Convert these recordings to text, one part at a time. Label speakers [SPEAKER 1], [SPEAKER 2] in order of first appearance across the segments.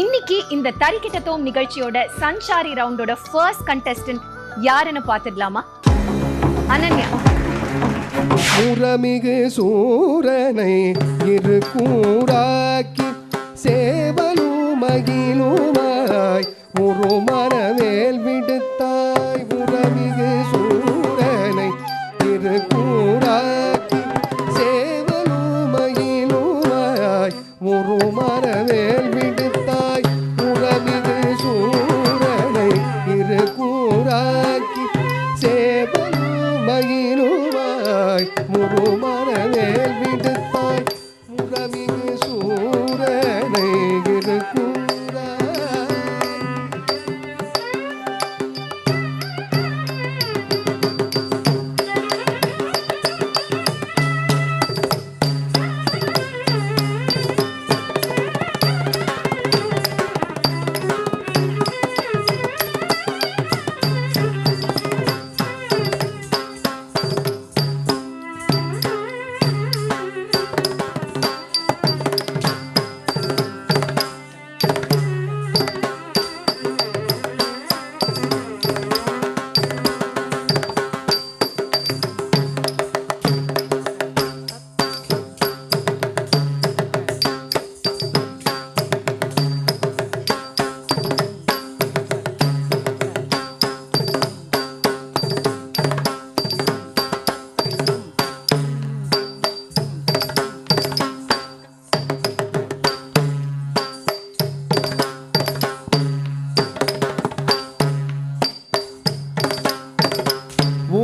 [SPEAKER 1] இன்னைக்கு இந்த தரிக்கிட்டத்தோம் நிகழ்ச்சியோட சன்சாரி ரவுண்டோட ஃபர்ஸ்ட் கண்டெஸ்டன்ட் யாருன்னு பாத்துடலாமா அனன்யா.
[SPEAKER 2] முரமிகு சூரனை இரு கூடாக்கி சேவலும் மகிழுமாய் ஒரு மனவேல் விடுத்தார்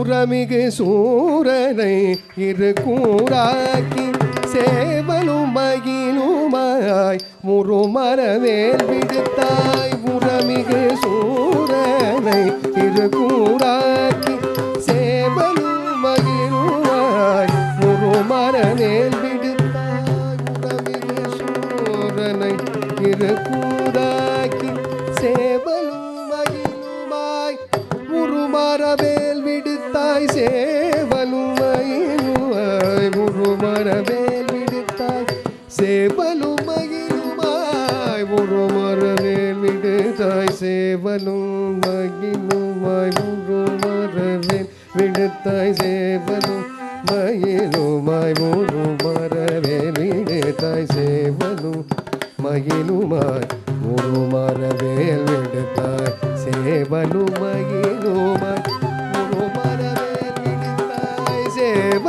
[SPEAKER 2] உரமிகு சூரனை இரு கூறாக்கி சேவலும் மகிழுமாய் முருமரவேல் விடுத்தாய். உரமிகு சூரனை இரு கூறாக்கி சேவலும் மகிழுமாய் முருமரவேல் விடுத்தாய். உரமிகு சூரனை இரு கூறாய் விடுத்தாய் சேவலுமையிலுமாய் ஒரு மரமேல் விடுத்தாய். சேவலுமையிலுமாய் ஒரு மரமேல் விடுத்தாய். சேவலும் மகிழுமாய் ஒரு மரமேல் விடுத்தாய். சேவலும் மயிலுமாய் ஒரு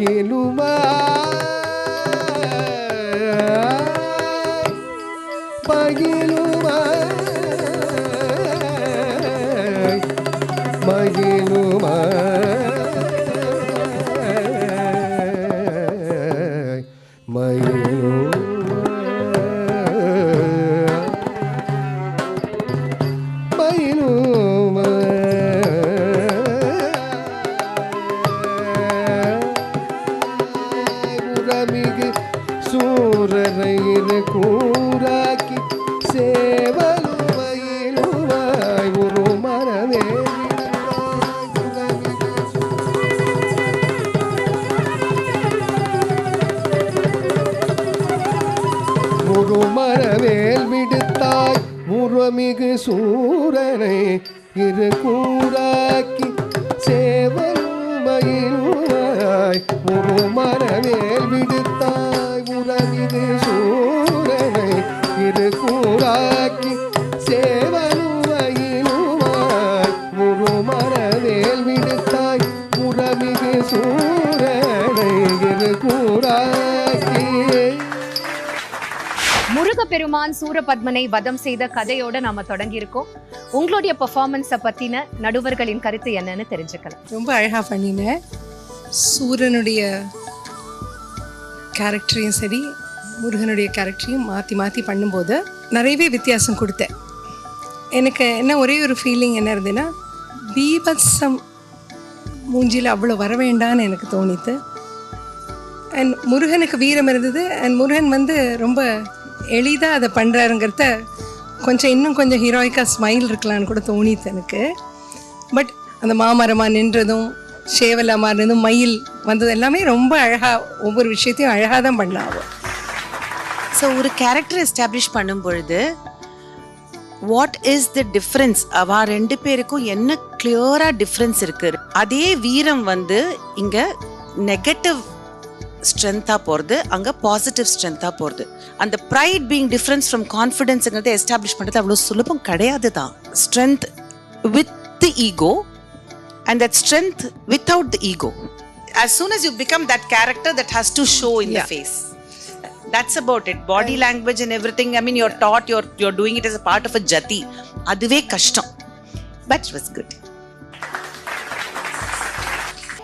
[SPEAKER 2] மகிழுமா மகிழுமா மகி ஒரு மரவேல் விடுத்தாய். உருமிகு சூரனை இரு கூறாக்கி சேவலும் ஒரு மரவேல் விடுத்தாய். உறவிது சூரனை இரு கூறாக்கி சேவலும் ஒரு மரவேல் விடுத்தாய். உறவிது சூரனை
[SPEAKER 1] சிவபெருமான் சூரபத்மனை வதம் செய்த கதையோட நாம தொடங்கி இருக்கோம் உங்களுடைய பெர்ஃபார்மன்ஸை பத்தின நடுவர்களின் கருத்து என்னன்னு தெரிஞ்சுக்கலாம்.
[SPEAKER 3] ரொம்ப அழகாக பண்ணினேன் சூரனுடைய கேரக்டரையும் சரி முருகனுடைய கேரக்டரையும் மாற்றி மாற்றி பண்ணும்போது நிறையவே வித்தியாசம் கொடுத்தேன். எனக்கு என்ன ஒரே ஒரு ஃபீலிங் என்ன இருந்ததுன்னா பீபத்சம் மூஞ்சியில் அவ்வளோ வர வேண்டான்னு எனக்கு தோணித்து அண்ட் முருகனுக்கு வீரம் இருந்தது அண்ட் முருகன் வந்து ரொம்ப எளிதாக அதை பண்ணுறாருங்கிறத கொஞ்சம் இன்னும் கொஞ்சம் ஹீரோயிக்காக ஸ்மைல் இருக்கலான்னு கூட தோணித்து எனக்கு. பட் அந்த மாமரமாக நின்றதும் சேவலா மாறினதும் மயில் வந்தது எல்லாமே ரொம்ப அழகாக ஒவ்வொரு விஷயத்தையும் அழகாக தான் பண்ணாவோ
[SPEAKER 4] ஸோ ஒரு கேரக்டர் எஸ்டாப்ளிஷ் பண்ணும் பொழுது வாட் இஸ் த டிஃப்ரென்ஸ் அவ ரெண்டு பேருக்கும் என்ன கிளியராக டிஃப்ரென்ஸ் இருக்கு? அதே வீரம் வந்து இங்கே நெகட்டிவ் ஸ்ட்ரென்த்தா போறது அங்க பாசிட்டிவ் ஸ்ட்ரென்த்தா போறது அந்த ப்ரைட் பீங் டிஃப்ரென்ஸ் ஃப்ரம் கான்ஃபிடென்ஸ்ங்கிறத எஸ்டாப்ளிஷ் பண்றது அவ்வளோ சுலபம் கிடையாது தான் strength with the ego and that strength without the ego as soon as you become that character that has to show in the
[SPEAKER 3] Yeah.
[SPEAKER 4] face that's about it body language and everything i mean you're taught you're you're doing it as a part of a jati அதுவே கஷ்டம் but it was good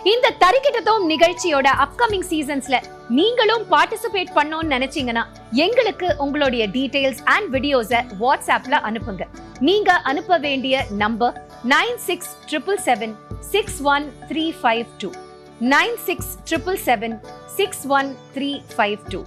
[SPEAKER 1] இந்த தரிக்கிட்டதோம் நிகழ்ச்சியோட upcoming சீசன்ஸ்ல நீங்களும் participate பண்ணோம்னு நினைச்சீங்கன்னா எங்களுக்கு உங்களுடைய details and வீடியோஸை வாட்ஸ்அப்ல அனுப்புங்க. நீங்க அனுப்ப வேண்டிய number nine six triple seven six one three five two nine six triple seven six one three five two